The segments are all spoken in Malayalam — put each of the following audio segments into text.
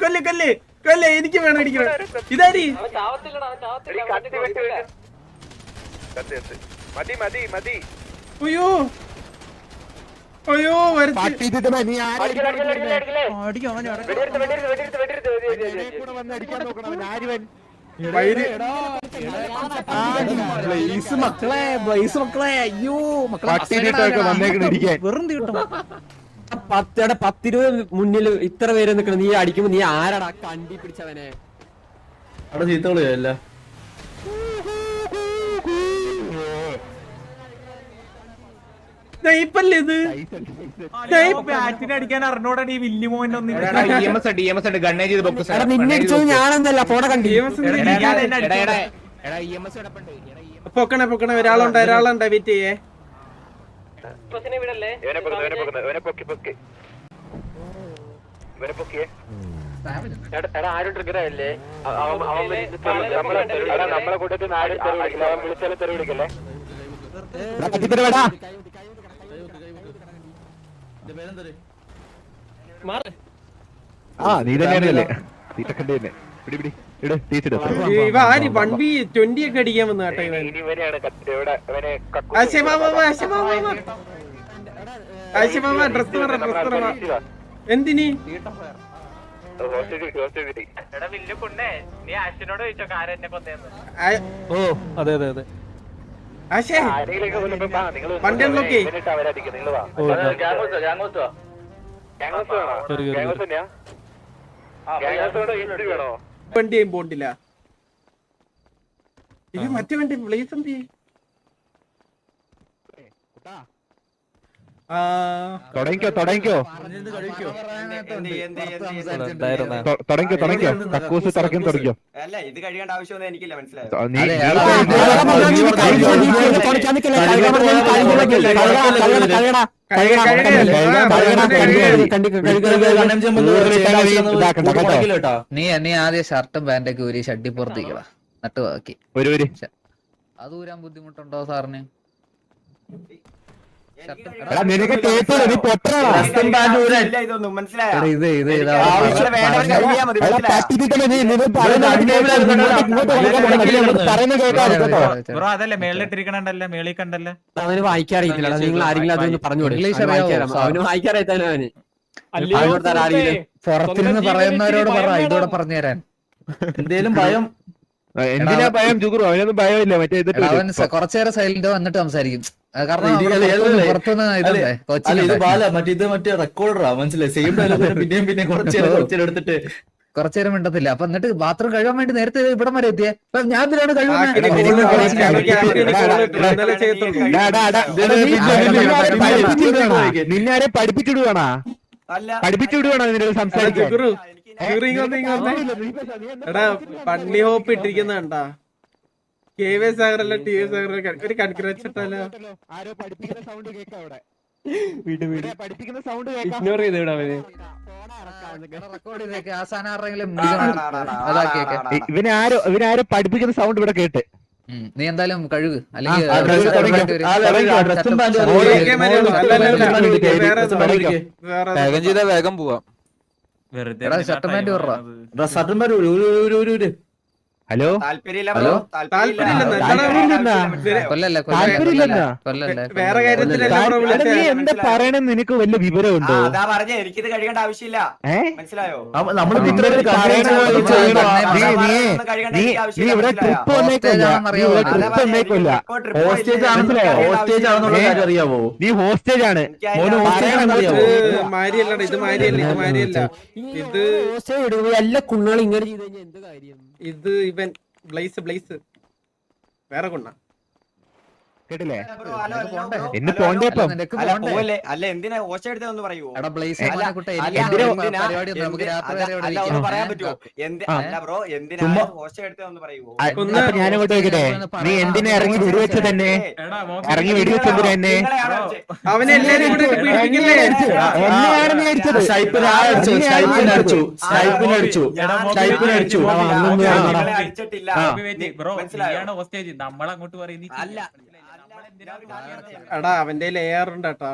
കൊല്ല് കൊല്ല്. കൊല്ല് എനിക്ക് വേണം ഇടിക്കണം. ഇതാരി മതി മതി മതി. അയ്യോ. അയ്യോ അടിക്കാൻ നോക്കണം ആരുവൻ? ബ്ലേസ് മക്കളെ ബ്ലേസ് മക്കളെ അയ്യോ മക്കളെ പട്ടിയിട്ടൊക്കെ വന്നേക്കണ് ഇരിക്കാൻ. വെറും തീട്ടും. പത്തടെ പത്തിരുപത് മുന്നിൽ ഇത്ര പേര് നിക്കണം. നീ അടിക്കുമ്പോ നീ ആരടാ കണ്ടി പിടിച്ചവനെ? അവിടെ ചീത്ത സ്നൈപ്പല്ലേ ഇത്? ബാറ്റിന് അടിക്കാൻ അറിഞ്ഞോടാ ഈ വില്ലി മോൻ ഒന്നും നിന്നെ അടിച്ചത് ഞാനെന്നല്ല ഫോണ കണ്ടു പൊക്കണേ പൊക്കണേ ഒരാളുണ്ട് ഒരാളുണ്ട് വെയിറ്റ് ചെയ്യേ. ആരും ട്രിഗർ ആയില്ലേ? നമ്മളെ കൂട്ടത്തിൽ വിളിച്ചാലും തെറി വിളിക്കല്ലേ? ആ നീ തന്നെയാണല്ലേ തീറ്റക്കണ്ടി തന്നെ പിടി പിടി. ഇട് തീറ്റിട് ഇവ ആര് വൺ ബി ട്വന്റി ഒക്കെ അടിക്കാൻ വന്നു കേട്ടോ ഇവൻ? ഇനി ഇവനെയാണ് കത്തി ഇവിടെ ഇവനെ കക്കൂസ് ആശയ മാമ ആശയ മാമ ആശയ മാമ ഡ്രസ് പറ ഡ്രസ് പറ എന്തിനി? ഓ അതെ അതെ അതെ. ആശേ വണ്ടി നോക്കി. വണ്ടിയും പോണ്ടില്ല. ഇത് മറ്റേ വണ്ടി പ്ലേസ് എന്ത് ചെയ്യും? അല്ല ഇത് നീ നീ ആദ്യം ഷർട്ടും പാന്റൊക്കെ ഊരി ഷട്ടി പുറത്തേക്കടാ നട്ട് ബാക്കി അത് ഊരാൻ ബുദ്ധിമുട്ടുണ്ടോ സാറിന് നിനക്ക് നീ അതല്ലേ മേളിലിട്ടിരിക്കണല്ലേ മേളി കണ്ടല്ലേ അവന് വായിക്കാറിയില്ല നിങ്ങൾ ആരെങ്കിലും അതൊന്ന് പറഞ്ഞു അവന് വായിക്കാറായിട്ടാണ് അവന് പുറത്തിരുന്ന് പറയുന്നവരോട് പറ ഇതോടെ പറഞ്ഞു തരാൻ എന്തേലും ഭയം? എന്തിനാ ഭയം ജുഗുറു? അവനൊന്നും ഭയമില്ല. മറ്റേ കുറച്ചേരം സൈലന്റ് വന്നിട്ട് സംസാരിക്കും. ഇത് ബാല മറ്റേ റെക്കോർഡറാ ഡയലോഗ് പിന്നെയും പിന്നെ കുറച്ചേരം എടുത്തിട്ട്. കുറച്ചേരം മിണ്ടത്തില്ല. അപ്പൊ എന്നിട്ട് ബാത്റൂം കഴുകാൻ വേണ്ടി നേരത്തെ ഇവിടെ വരെ എത്തിയ? ഞാൻ എന്തിനാണ് കഴുകുന്നത് നിന്നെ ആരെ പഠിപ്പിച്ചിടുവാണാ? പഠിപ്പിച്ചുവിടുവാണോ നിന്റെ സംസാരിക്കാൻ? പണ്ണി ഹോപ്പ് ഇട്ടിരിക്കുന്ന കണ്ടാ. കെ വി സാഗറല്ല ടി വി സാഗർ ഒരു കൺഗ്രാറ്റ്സ് ഇട്ടാലോ ആരോ പഠിപ്പിക്കുന്ന സൗണ്ട് കേൾക്കാം അവിടെ. പഠിപ്പിക്കുന്ന സൗണ്ട് ഇവനെ ഇവനെ സൗണ്ട് ഇവിടെ കേട്ട്. നീ എന്തായാലും കഴുക്. അല്ലെങ്കിൽ വേഗം പോവാം. വെറുതെ ഷർട്ടും പാന്റ് ഒരു ഒരു ഒരു. ഹലോ? ഹലോ? വേറെ നീ എന്താ പറയണെന്ന് നിനക്ക് വല്ല വിവരമുണ്ടോ? അതാ എനിക്ക് ആവശ്യമില്ല. മനസ്സിലായോ? നമ്മൾ നീ നീ ട്രിപ്പ് ഹോസ്റ്റേജ് അറിയാമോ നീ ആണ് ഇത് ഹോസ്റ്റേജ് ഇത് എല്ലാ കുണ്ണുകൾ ഇങ്ങനെ ചെയ്ത് കഴിഞ്ഞാൽ എന്ത് കാര്യം ഇത് ഇവൻ ബ്ലേസ് ബ്ലേസ്. വേറെ കൊണ്ണ കേട്ടില്ലേ? എന്ന് പോണ്ടേ ഇപ്പം? അല്ല എന്തിനാ ഓച്ച എടുത്തേ ഒന്ന് എടാ ബ്ലേസ് പരിപാടി നമുക്ക് രാത്രി വരെ ഇവിടെ പറയാൻ പറ്റുമോ അല്ല ബ്രോ എന്തിനാ ഓച്ച എടുത്തേ ഒന്ന് പറയൂ ഞാൻ അങ്ങോട്ട് ചോദിക്കട്ടെ? നീ എന്തിനാ ഇറങ്ങി വെടിവെച്ച തന്നെ ഇറങ്ങി വെടി എന്തിനാ തന്നെ അവനെ എല്ലാരും കൂടെ എന്നെയാണ് അടിച്ചത്? ഷൈപ്പിനെ അടിച്ചു ഷൈപ്പിനെ അടിച്ചു ഷൈപ്പിനെ അടിച്ചു. ഷൈപ്പിനെ അടിച്ചു. അടിച്ചിട്ടില്ല മനസ്സിലായോ നമ്മളങ്ങോട്ട് പറയുന്നത് അല്ല എടാ അവന്റെ ലെയർ ഉണ്ട് കേട്ടാ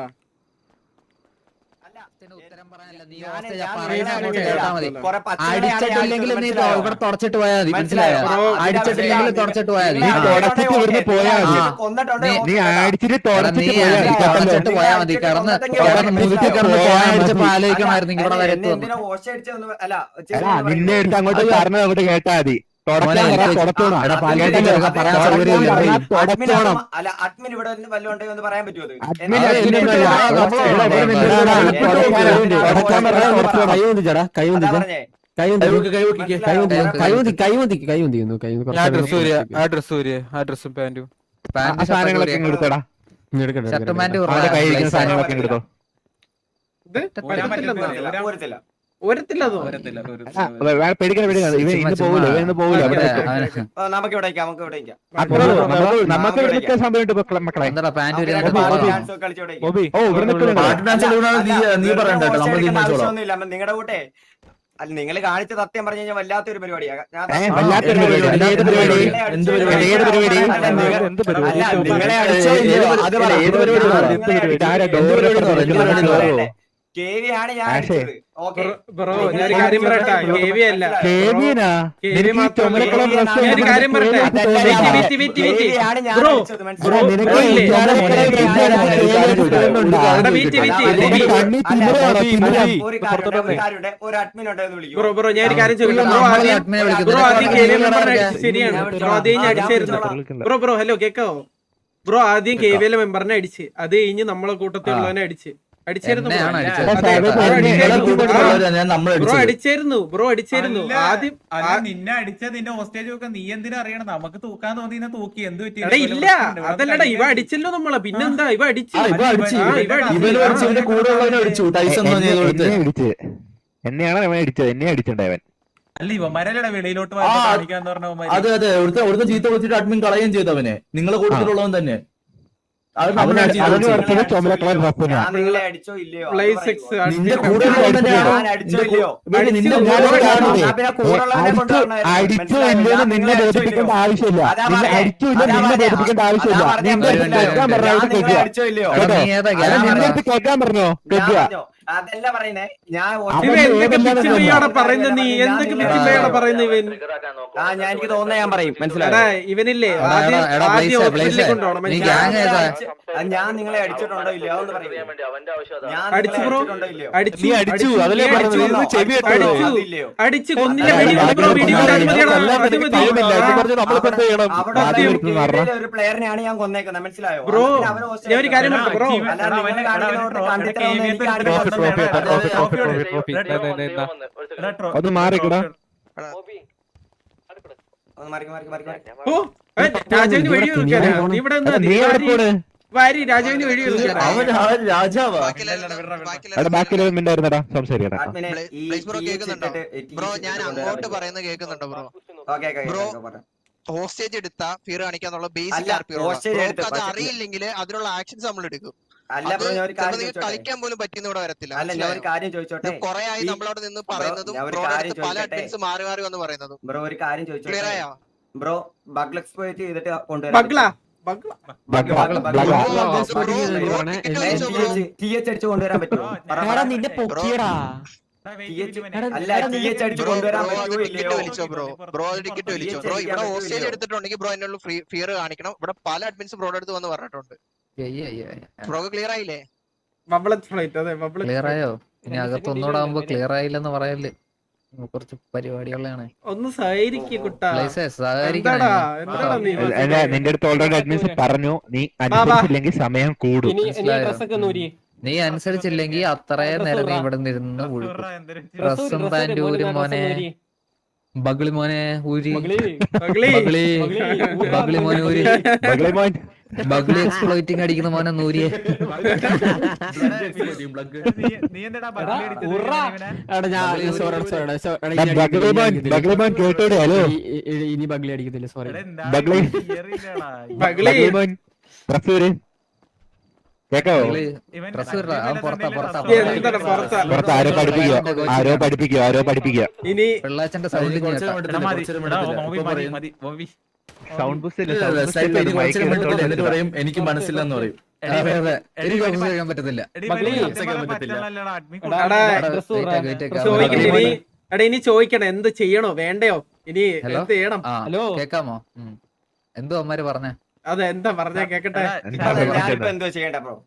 അടിച്ചിട്ടില്ലെങ്കിൽ നീ മനസ്സിലായോ? ഇവിടെ തുടച്ചിട്ട് പോയാൽ മതി മനസ്സിലായോ? അടിച്ചിട്ടില്ലെങ്കിൽ? തുടച്ചിട്ട് പോയാൽ മതി നിങ്ങൾ ആ. തുടച്ചിട്ട് ഇവിടുന്ന് പോയാൽ മതി. നീ- അടിച്ചിട്ട് തുടച്ചിട്ട് മതി. തുടച്ചിട്ട് പോയാൽ മുതുക്കി പോയാൽ അടിച്ചപ്പോ ആലോചിക്കണമായിരുന്നു ഇവിടെ വരെ നിന്നെ എടുത്ത് അങ്ങോട്ട് അങ്ങോട്ട് കേട്ടാ മതി അഡ്മിൻ അല്ല അഡ്മിൻ ഇവിടെ വല്ലതും ഉണ്ടെങ്കിൽ ഒന്ന് പറയാൻ പറ്റുമോ പറഞ്ഞ. ഡ്രസ്സും പാന്റും. സാധനങ്ങളൊക്കെ എടുത്തോടാ. ഷർട്ട് പാന്റ് എടുത്തോ. ഇന്ന് പോകില്ല ഇന്ന് പോകില്ല നിൽക്കും. നമുക്ക് ഇവിടെ ഇരിക്കാം, നമുക്ക് ഇവിടെ ഇരിക്കാം. നമുക്ക് ഇവിടെ നിൽക്കാൻ മക്കളെ. ഓ ഇവിടെ നിങ്ങളുടെ കൂട്ടെ അല്ല നിങ്ങൾ കാണിച്ച സത്യം പറഞ്ഞു കഴിഞ്ഞാൽ വല്ലാത്തൊരു പരിപാടിയാണ് ഞാൻ ഏ, വല്ലാത്തൊരു പരിപാടി. പരിപാടി? എന്ത് പരിപാടി? ഏത് പരിപാടി? അല്ല, നിങ്ങൾ- എന്ത് പരിപാടി? അല്ല, നിങ്ങളെ അടിച്ചോ? അത്. ബ്രോ ഞാനൊരു കാര്യം പറയട്ടെ കെ വി അല്ല ഞാനൊരു കാര്യം പറയട്ടെ ബ്രോ ബ്രോ, ബ്രോ ബ്രോ ചോദിക്കാം ബ്രോ ആദ്യം. ബ്രോ ആദ്യം കെ വി ശരിയാണ് ബ്രോ ആദ്യം ഞാൻ അടിച്ചായിരുന്നു ബ്രോ ബ്രോ ഹലോ കേക്കാവോ ബ്രോ ആദ്യം കെ വി എൽ മെമ്പറിനെ അടിച്ച് അത് കഴിഞ്ഞ് നമ്മളെ കൂട്ടത്തിലുള്ളവനെ അടിച്ച് അടിച്ചായിരുന്നു ബ്രോ. അടിച്ചത്. അടിച്ചായിരുന്നു. അടിച്ചത്. ആദ്യം അല്ല നിന്നെ അടിച്ച നിന്റെ ഹോസ്റ്റേജ് ഒക്കെ നീ എന്തിനാ അറിയണം നമുക്ക് തൂക്കാൻ തോന്നി തൂക്കി. എന്ത് പറ്റി? ഇല്ല. അതല്ലടാ ഇവ അടിച്ചല്ലോ നമ്മളെ. പിന്നെന്താ ഇവ അടിച്ചു. എന്നെയാണ് അവൻ അടിച്ചത്? എന്നെ അടിച്ചിട്ടുണ്ടായവൻ അല്ല ഇവന്മാരല്ലടാ വെളിയിലോട്ട് കാണിക്കാന്ന് പറഞ്ഞ അതെ അതെ ഒരുത്ത ഒരുത്ത ചീത്ത വിളിച്ചിട്ട് അഡ്മിൻ കളയുകയും ചെയ്തവനെ നിങ്ങളെ കൂട്ടത്തിലുള്ളവൻ തന്നെ. നിന്റെ കൂടെ അടിച്ചോ ഇല്ലയോ? നിന്നെ ബോധിപ്പിക്കേണ്ട ആവശ്യമില്ല. നിന്നെ അടിച്ചോ ഇല്ല നിന്നെ. ബോധിപ്പിക്കേണ്ട ആവശ്യമില്ല. നിന്റെ അടുത്ത് കേൾക്കാൻ പറഞ്ഞ. ഞാൻ അവിടെ നിങ്ങളെ കേൾക്കുക. അടിച്ചോ ഇല്ലയോ? എടാ, കേട്ടോ? നീ ഏതാ അല്ല, ഗ്യാങ് നിന്റെ അടുത്ത് കേൾക്കാൻ പറഞ്ഞോ? കേൾക്കുക. പറഞ്ഞോ. അതല്ല പറയുന്നേ. ഞാൻ? പറയുന്നത് നീ എന്തൊക്കെ പിച്ചിമ്പയോടെ പറയുന്നത്? ഇവൻ ആ ഞാൻ എനിക്ക് തോന്നുന്ന ഞാൻ പറയും. മനസ്സിലായോ? ഇവനില്ലേ? ഞാൻ നിങ്ങളെ അടിച്ചിട്ടുണ്ടോ ഇല്ലയോ എന്ന് പറയും. അടിച്ചു. കൊന്നില്ല അവിടെ ഒരു പ്ലെയറിനെയാണ് ഞാൻ കൊന്നേക്കുന്നത്. മനസ്സിലായോ? ബ്രോ, ഞാൻ ഒരു കാര്യം. ബ്രോ. അതെ, മാറിക്കടാ. രാജാവിന് വെടി നീ ഇവിടെ വാരി രാജാവിന് സംസാരിക്കടാ ബ്രോ ഞാൻ അങ്ങോട്ട് പറയുന്നത് കേൾക്കുന്നുണ്ടോ bro? Okay, okay, bro, hostage എടുത്ത ഫീർ കാണിക്കാന്നുള്ള ബേസിക് അറിയില്ലെങ്കിൽ അതിനുള്ള ആക്ഷൻസ് നമ്മൾ എടുക്കും അല്ല ബ്രോ ഞാൻ ഒരു കാര്യം ചോദിച്ചോട്ടെ? കളിക്കാൻ പോലും പറ്റുന്ന ഇവിടെ വരത്തില്ല. അല്ല ഞാൻ ഒരു കാര്യം ചോദിച്ചോട്ടെ? കുറെ ആയി നമ്മളവിടെ നിന്ന് ബ്രോ, പറയുന്നതും പല അഡ്മിൻസ് മാറി മാറി വന്ന് പറയുന്നതും. ബ്രോ ഒരു കാര്യം ക്ലിയർ ചോദിച്ചോട്ടെ ആയോ? ബ്രോ ബഗ് എക്സ്പ്ലോയിറ്റ് ചെയ്തിട്ട് കൊണ്ടുവരാം ടി എച്ച് അടിച്ച് കൊണ്ടുവരാൻ പറ്റുമോ? Ticket bro bro? ടിക്കറ്റ് വിളിച്ചോ ബ്രോ അടിക്കാൻ ഇവിടെ പറ്റുമോ എടുത്തിട്ടുണ്ടെങ്കിൽ ബ്രോ എന്നുള്ള ഫിയർ കാണിക്കണം. ഇവിടെ പല അഡ്മിൻസ് ബ്രോയുടെ അടുത്ത് വന്ന് പറഞ്ഞിട്ടുണ്ട്. ക്ലിയർ ആയില്ലേ? ബബിൾ ഫ്ലൈറ്റ് അതെ ബബിൾ ക്ലിയർ ആയോ? ഇനി അകത്ത് ഒന്നുകൂടെ ആവുമ്പോ ക്ലിയർ ആയില്ലെന്ന് പറയൽ കുറച്ച് പരിപാടികളാണ്. ഒന്ന് സഹകരിക്ക് കുട്ടാ. പ്ലേസേ എന്താടാ? എന്താടാ? നീ നിന്റെ അടുത്ത് ഓൾറെഡി അഡ്മിൻസ് പറഞ്ഞു നീ അനുസരിച്ചില്ലെങ്കിൽ സമയം കൂടും? നീ അനുസരിച്ചില്ലെങ്കിൽ അത്രയും നേരം നീ ഇവിടെ നിന്ന് ഡ്രസ്സും പാന്റും ഊരും മോനെ. ബഗിളി മോനെ ഊരി. ബഗിളി. മോനെ ഊരി. ബഗ്ലി മോൻ ബഗ്ലി എക്സ്പ്ലോയിറ്റിംഗ് അടിക്കുന്ന മോനെ നൂരിയെ. ഹലോ? ഇനി ബഗ്ലി അടിക്കത്തില്ല സോറി ബഗ്ലി. ബഗ്ലി. കേക്കാവോ? പുറത്ത് ആരോ ആരോ പഠിപ്പിക്കുക ആരോ പഠിപ്പിക്കുക ഇനി പിള്ളാച്ചന്റെ സൗണ്ട് സൗണ്ട് ബൂസ്റ്റ് എന്നിട്ട് പറയും എനിക്ക് മനസ്സില്ലെന്ന് പറയും. എനിക്ക് പറ്റത്തില്ല. എടാ ഇനി എടാ ഇനി ചോദിക്കണം എന്ത് ചെയ്യണോ വേണ്ടയോ? ഇനി Hello? എന്ത് ചെയ്യണം? ഹലോ കേക്കാമോ? എന്തോ അമ്മാര് പറഞ്ഞേ? അതെ എന്താ പറഞ്ഞ കേക്കട്ടെ എന്തോ ചെയ്യണ്ട ബ്രോ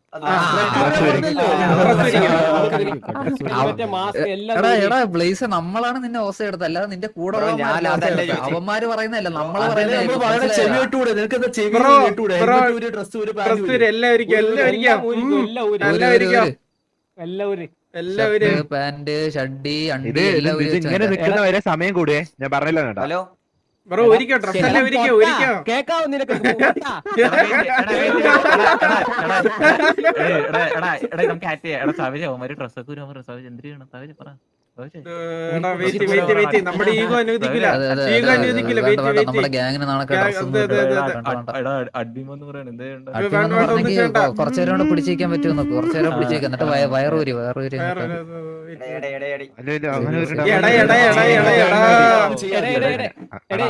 എടാ എടാ ബ്ലേസ് നമ്മളാണ് നിന്നെ ഓസ എടുത്തത് അല്ലാതെ നിന്റെ കൂടെ. അവന്മാര് പറയുന്നതല്ല നമ്മൾ പറയുന്നത് പാന്റ് എല്ലാവരും എല്ലാവരും ഷഡ്ഡി അണ്ടി ഇങ്ങനെ നിൽക്കുന്നവരെ സമയം കൂടിയേ ഞാൻ പറഞ്ഞില്ല കേട്ടോ ഹലോ ബ്രോ ഒരു ഡ്രസ് ഒരിക്കോ ഒരിക്കോ കേക്കാവോ നിനക്ക് നമുക്ക് ആറ്റ് ചെയ്യാം എടാ സവിജ അവന്മാര് ഡ്രസ്സൊക്കെ ഒരു സവിജ എന്തിനാണ് സവിജ പറ സവിജ എടാ വെയിറ്റ് വെയിറ്റ് വെയിറ്റ് നമ്മുടെ ഈഗോ അനുവദിക്കില്ല. ഈഗോ അനുവദിക്കില്ല. നമ്മുടെ വെയിറ്റ് ഗ്യാങ്ങിന് നാളെ Gang- അതെ, അതെ, അതെ, അതെ. എടാ അഡ്മിമെന്ന് പറയണ എന്ത് ചെയ്യണ്ട അത് വേണ്ട, വേണ്ട, ഒന്നും ചെയ്യണ്ട. കുറച്ചു നേരം പിടിച്ചേക്കാൻ പറ്റുമെന്ന് കൊറച്ചേരോ പിടിച്ചേക്കാം എന്നിട്ട് വയ- വയറൂരി വയറൂരി വേറെ എന്നിട്ട്. ഒരു- ഒരു- എടേ എടേ എടേ എടാ. എടാ എടാ എടാ എടാ എടേ, എടേ, എടേ.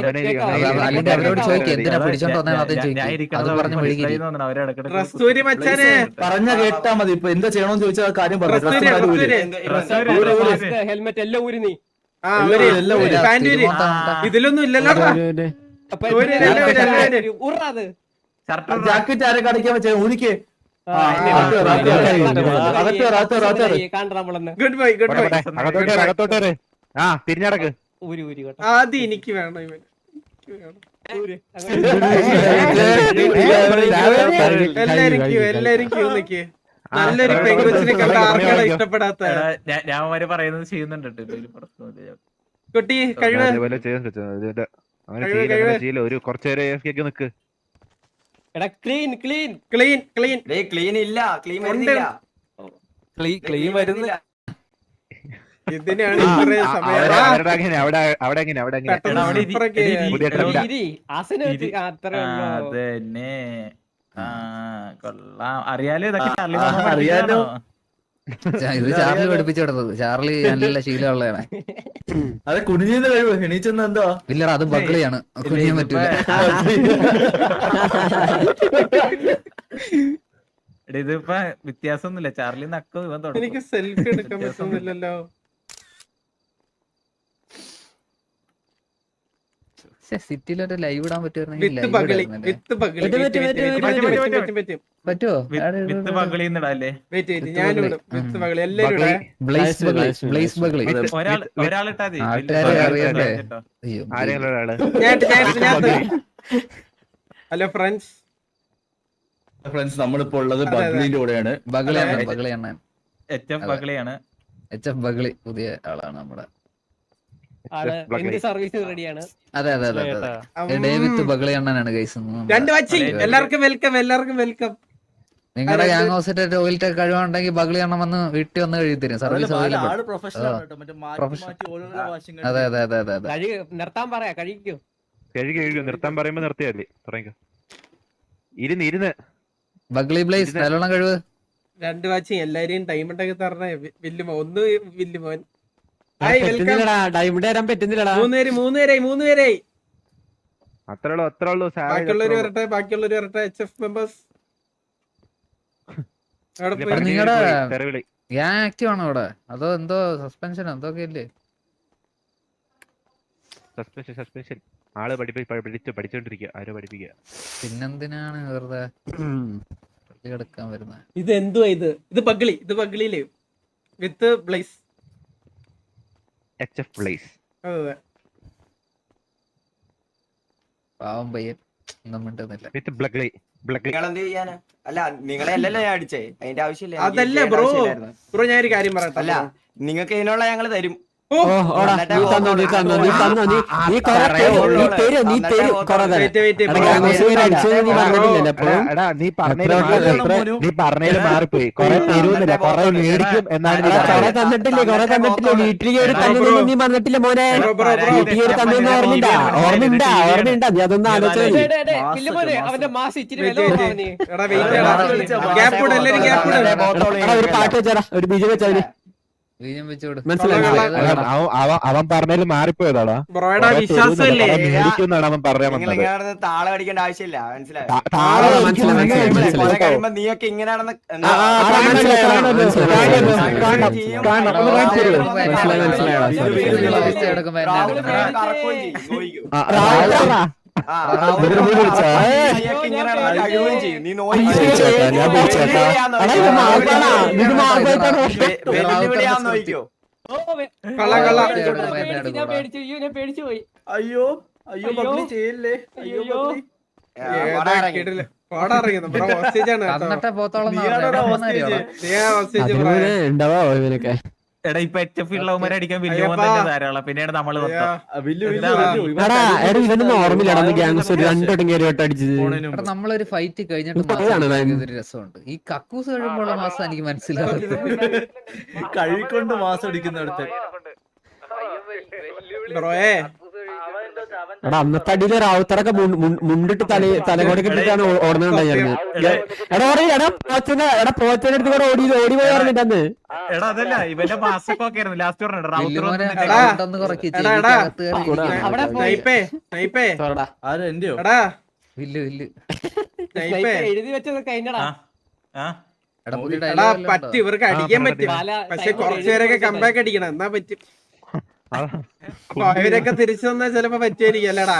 എടേ, കേക്കാവോ? അത് അല്ലെങ്കിൽ അവരോട് ചോദിക്കും എന്തിനാ പിടിച്ചോണ്ട് വന്നാൽ ആദ്യം ഞാൻ ചോദിക്കും. അത് പറഞ്ഞു മെഴുകി പറഞ്ഞ കേട്ടാ മതി. ഇപ്പൊ എന്താ ചെയ്യണോന്ന് ചോദിച്ചാൽ ആ കാര്യം പറഞ്ഞു ഹെൽമെറ്റ് എല്ലാം ഊരി നീ ഇതിലൊന്നും ഇല്ലല്ലോ ജാക്കറ്റ് ആരെ വെച്ചാ ഊരിക്ക് ആ, ഗുഡ് ബൈ ഗുഡ് ബൈ അകത്തോട്ടേറ് തിരിഞ്ഞടക്ക് ആദ്യം എനിക്ക് വേണം ഇവൻ എല്ലാരും എല്ലാരും ക്യൂ നിക്ക് നല്ലൊരു പെങ്കൊച്ചിനെ കണ്ട ആർക്കാണ് ഇഷ്ടപ്പെടാത്ത? ഞാൻ അവന്മാര് പറയുന്നത് ചെയ്യുന്നുണ്ട്. കുട്ടി കഴിവ്. ഒരു കുറച്ചു നേരം നിക്ക്. എടാ clean clean clean clean. Clean ഇല്ല. ക്ലീൻ വരുന്നില്ല. ക്ലീൻ ഇതിനാണ് സമയം. കൊള്ളാം. അറിയാലോ ഇതൊക്കെ ചാർലി അറിയാലോ. ഇത് ചാർലി പഠിപ്പിച്ചെടുത്തത് ചാർലി നല്ല ശീലമുള്ളതാണ് അത് കുനിഞ്ഞിന്ന് കഴിവ്. എണീച്ചെന്ന് എന്തോ? ഇല്ലടാ അത് ബഗ്ലിയാണ് കുനിയാൻ പറ്റൂല. എടാ, ഇതിപ്പോ വ്യത്യാസമൊന്നുമില്ല. ചാർലി നക്കും ഇവൻ തുടങ്ങി എനിക്ക് സെൽഫി എടുക്കാൻ പറ്റുന്നില്ലല്ലോ. സിറ്റിയിലൊരു ലൈവ് ഇടാൻ പറ്റുമായിരുന്നെങ്കിൽ പറ്റുമോ ഹലോ ഫ്രണ്ട്സ്. ഫ്രണ്ട്സ് നമ്മളിപ്പോ ഉള്ളത്. ബഗ്ലിന്റെ കൂടെയാണ്. ബഗ്ലിയാണ് അതെ. അണ്ണൻ ബഗ്ലി അണ്ണൻ. എച്ച് എഫ് ബഗ്ലിയാണ് പകളിയാണ്. എച്ച് എഫ് ബഗ്ലി പുതിയ ആളാണ് നമ്മുടെ ആൾ Luckily. എന്ത് സർവീസ് റെഡിയാണ് അതെ അതെ അതെ ഡേവിത്ത് ഗൈസ് രണ്ട് വച്ചി എല്ലാവർക്കും വെൽക്കം എല്ലാവർക്കും വെൽക്കം നിങ്ങളുടെ ഗ്യാങ് ഹൗസിന്റെ ടോയ്ലറ്റ് കഴിവുണ്ടെങ്കിൽ ബഗളി അണ്ണൻ വന്ന് വീട്ടിൽ വന്ന് കഴുകി തരും. സർവീസ് അതെ അതെ അതെ അതെ അതെ. കഴി നിർത്താൻ പറയാ കഴിക്കൂ കഴുകി കഴുകി. നിർത്താൻ പറയുമ്പോ നിർത്തിയാ മതി. തുടങ്ങിക്കോ. ഇരുന്ന് ഇരുന്ന്. ബഗ്ലി ബ്ലേസ് നല്ലോണം കഴിവ്. രണ്ട് വാച്ചിങ് എല്ലാരെയും ടൈം ഉണ്ടെങ്കിൽ തരണേ. വില്ലുമോ ഒന്ന് വില്ലുമോൻ പറ്റുന്നില്ലടാ. ഡയമണ്ട് തരാൻ പറ്റുന്നില്ലടാ. അത്രേ ഉള്ളൂ അത്രേ ഉള്ളൂ salary ബാക്കിയുള്ളവര് അത്രേ ഉള്ളൂ. വരട്ടെ ബാക്കിയുള്ളവര് വരട്ടെ എച്ച് എഫ് മെമ്പേഴ്സ് അവിടെ ഇല്ല, നിങ്ങടെ- തെറിവിളി. ഗ്യാങ് ആക്റ്റീവ് ആണോ ഇവിടെ അതോ എന്തോ സസ്പെൻഷൻ എന്തൊക്കെ ഇല്ലേ? സസ്പെൻഷൻ സസ്പെൻഷൻ ആൾ പഠിപ്പിച്ച് പഠിച്ചു പഠിച്ചോണ്ടിരിക്കുക ആരോ പഠിപ്പിക്കുക പിന്നെന്തിനാണ് വെറുതെ വരുന്നത് ഇത് എന്തുവാ ഇത്? ഇത് പഗ്ലി ഇത് പഗ്ലിയിൽ with blaze H F place. പാവം പയ്യൻ. ഒന്നും മിണ്ടുന്നില്ല. വിത്ത് ബ്ലഗ്ലി ബ്ലഗ്ലി. നിങ്ങൾ എന്ത് ചെയ്യാനാ? അല്ല നിങ്ങളെ അല്ലല്ലോ ഞാൻ അടിച്ചേ. അതിന്റെ ആവശ്യമില്ല. എനിക്ക് അതല്ല ബ്രോ. ആവശ്യമില്ലായിരുന്നു. ബ്രോ ഞാൻ ഒരു കാര്യം പറയട്ടെ. അല്ല നിങ്ങൾക്ക് ഇതിനുള്ള ഞങ്ങൾ തരും. നീ തന്നോ തന്നോ തന്നോ എത്ര മാറിപ്പോയി. കൊറേ തരൂന്നില്ല കൊറേ മേടിക്കും എന്നാണ് കൊറേ. തന്നിട്ടില്ലേ കൊറേ തന്നിട്ടില്ലേ വീട്ടിൽ കയറി എടാ, നീ പറഞ്ഞിട്ടില്ല മോനെ. വീട്ടിൽ കയറി തന്നു ഓർമ്മയുണ്ടാ ഓർമ്മയുണ്ടാ ഓർമ്മയുണ്ടാ നീ അതൊന്നും ആലോചിച്ചു അവന്റെ മാസം ഇച്ചിരി Wait, wait, wait. എടാ വെയിറ്റ് ഗ്യാപ്പ് ഇട് ഗ്യാപ്പ് ഇട് ഒരു പാട്ട് വെച്ചാ ഒരു ബീജം വെച്ചാ അവൻ- പറഞ്ഞതിൽ മാറിപ്പോയതാടാ. ബ്രോയുടെ വിശ്വാസമില്ലേ അവൻ പറയാൻ നിങ്ങൾ വന്നത്. ഇങ്ങനെ താളം അടിക്കേണ്ട ആവശ്യമില്ല മനസ്സിലായോ? നീയൊക്കെ ഇങ്ങനെയാണെന്ന് മനസ്സിലായി, മനസ്സിലായി, ഞാൻ വിളിച്ചേട്ടാ, ഇത്. വെല്ലുവിളിയാന്ന് നോക്കിയോ ഞാൻ പേടിച്ചു അയ്യോ ഞാൻ പേടിച്ചു പോയി. അയ്യോ അയ്യോ. ബബ്ലി ചെയ്യല്ലേ? അയ്യോ പബ്ലി. തന്നിട്ടേ പോത്തോളം ഉണ്ടാവോ ഇവനൊക്കെ? എടാ ഇപ്പൊ എച്ച് എഫ് ഉള്ളവന്മാരെ അടിക്കാൻ വലിയ. തന്നെ ധാരാളം. പിന്നെയാണ് നമ്മൾ ഗ്യാങ്സ് അടിച്ചത്. നമ്മളൊരു ഫൈറ്റ് കഴിഞ്ഞിട്ട് രസമുണ്ട്. ഈ കക്കൂസ് കഴിയുമ്പോഴുള്ള മാസം എനിക്ക് മനസ്സിലാവുന്നത് ഈ കഴുകിക്കൊണ്ട് മാസം അടിക്കുന്നിടത്ത്. ബ്രോയെ. എടാ അന്നത്തെ അടിയിൽ റാവുത്തറൊക്കെ മുണ്ടിട്ട് തല തലകോടൊക്കെ ഇട്ടിട്ടാണ് ഓടുന്നുണ്ടായിരുന്നു എടാ പറയും എടാ എടാ പോച്ചന്റെ അടുത്ത് കൂടെ ഓടി ഓടി പോയി പറഞ്ഞിട്ടന്ന് എടാ അതല്ല ഇവന്റെ ആയിരുന്നു. ലാസ്റ്റ് പറ്റും ഇവർക്ക് അടിക്കാൻ പറ്റും. പക്ഷെ കുറച്ചുപേരൊക്കെ കമ്പാക്ക് അടിക്കണം. എന്നാ പറ്റും. അവരൊക്കെ തിരിച്ചു വന്നാൽ ചിലപ്പോ പറ്റുമായിരിക്കും അല്ലടാ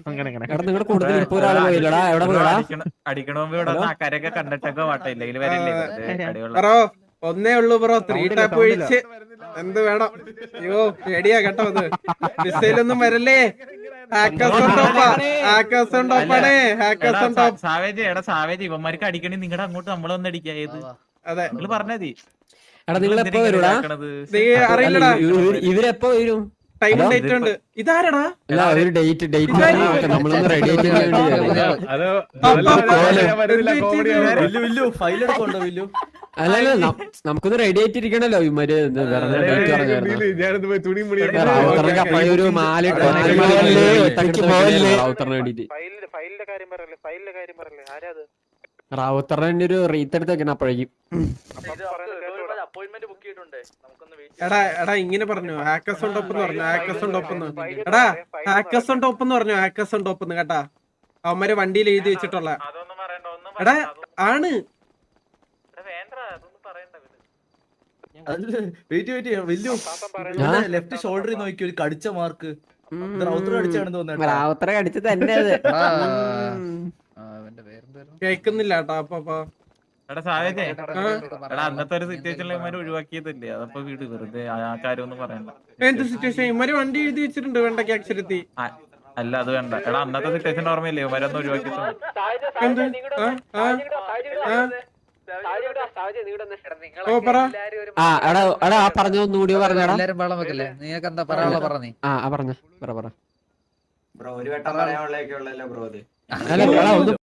അങ്ങനെ അങ്ങനെ. എടാ നിങ്ങളുടെ കൂടുതൽ ഇപ്പൊ ഒരാൾ പോയില്ലടാ എവിടെ പോയടാ അടിക്കണ- അടിക്കണ മുമ്പ് ഇവിടെ ഒന്ന് ആക്കാരൊക്കെ കണ്ടിട്ടൊക്കെ വരില്ലേ അടിയുള്ള ബ്രോ ഒന്നേ ഉള്ളൂ ബ്രോ. ത്രീ ടാപ്പ് ഒഴിച്ച് എന്ത് വേണം? അയ്യോ പേടിയാ കേട്ടോ അത്. മിസൈലൊന്നും വരല്ലേ? ഹാക്കേഴ്സ് ഹാക്കേഴ്സ് on സാവേജ് എടാ സാവേജ്. ഇവന്മാർക്ക് അടിക്കണേ നിങ്ങളുടെ അങ്ങോട്ട് ഏത്? അതെ. നിങ്ങൾ പറഞ്ഞാ മതി. എടാ നിങ്ങൾ എപ്പോ വരൂടാ? അറിയില്ലടാ. ഇവര്- ഇവരെപ്പോ വരും? ടൈം ഡേറ്റ് ഉണ്ട്. ഇതാരടാ? അല്ല ഒരു ഡേറ്റ് ഡേറ്റ്. നമ്മളൊന്ന് റെഡി ആയിട്ട് നമുക്കൊന്ന് റെഡി ആയിട്ടിരിക്കണല്ലോ ഒരു മാല റാവുത്തറിന്റെ ഒരു റീത്തെടുത്ത് വെക്കണം അപ്പോഴേക്കും. അപ്പോയിന്റ്മെന്റ് ബുക്ക് ചെയ്തിട്ടുണ്ട്. നമുക്കൊന്ന് എടാ എടാ ഇങ്ങനെ പറഞ്ഞു. Top എന്ന് പറഞ്ഞു. Top എന്ന്. എടാ ഹാക്കേഴ്സ് on top എന്ന് പറഞ്ഞു. ഹാക്കേഴ്സ് on top എന്ന് കേട്ടാ. അവന്മാര് വണ്ടിയിൽ എഴുതി വെച്ചിട്ടുള്ള. അതൊന്നും പറയണ്ട ഒന്നും എടാ ആണ്. വേണ്ട അതൊന്നും പറയണ്ട വെയിറ്റ് ലെഫ്റ്റ് ഷോൾഡറിൽ നോക്കി ഒരു കടിച്ച മാർക്ക് റൗത്തർ കടിച്ചാണെന്ന് തോന്നുന്നു തന്നെ അത് ആ, അവന്റെ പേരെന്തായിരുന്നു? കേക്കുന്നില്ല കേട്ടോ അപ്പൊ അപ്പൊ എടാ സാവേജേ എടാ അന്നത്തെ ഒരു സിറ്റുവേഷനിൽ ഇവന്മാര് ഒഴിവാക്കിയതല്ലേ? അതപ്പോ വീട് വെറുതെ ആ കാര്യമൊന്നും പറയണ്ട. എന്ത് സിറ്റുവേഷൻ ഇവന്മാര് വണ്ടി എഴുതി വെച്ചിട്ടുണ്ട് വേണ്ടക്ക് അക്ഷരത്തി അല്ല അത് വേണ്ട. എടാ അന്നത്തെ സിറ്റുവേഷൻ ഓർമ്മയില്ലേ? എടാ ആ പറഞ്ഞ ഒന്നുകൂടി പറഞ്ഞു എല്ലാരും വെള്ളം വെക്കല്ലേ? നീയൊക്കെ എന്താ പറയാനുള്ള പറ നീ ആ ആ പറഞ്ഞ. പറ പറ. ബ്രോ ഒരു വെട്ടം പറയാനുള്ളതൊക്കെ ഉള്ളല്ലോ ബ്രോ അത് അല്ല എടാ ഒന്ന്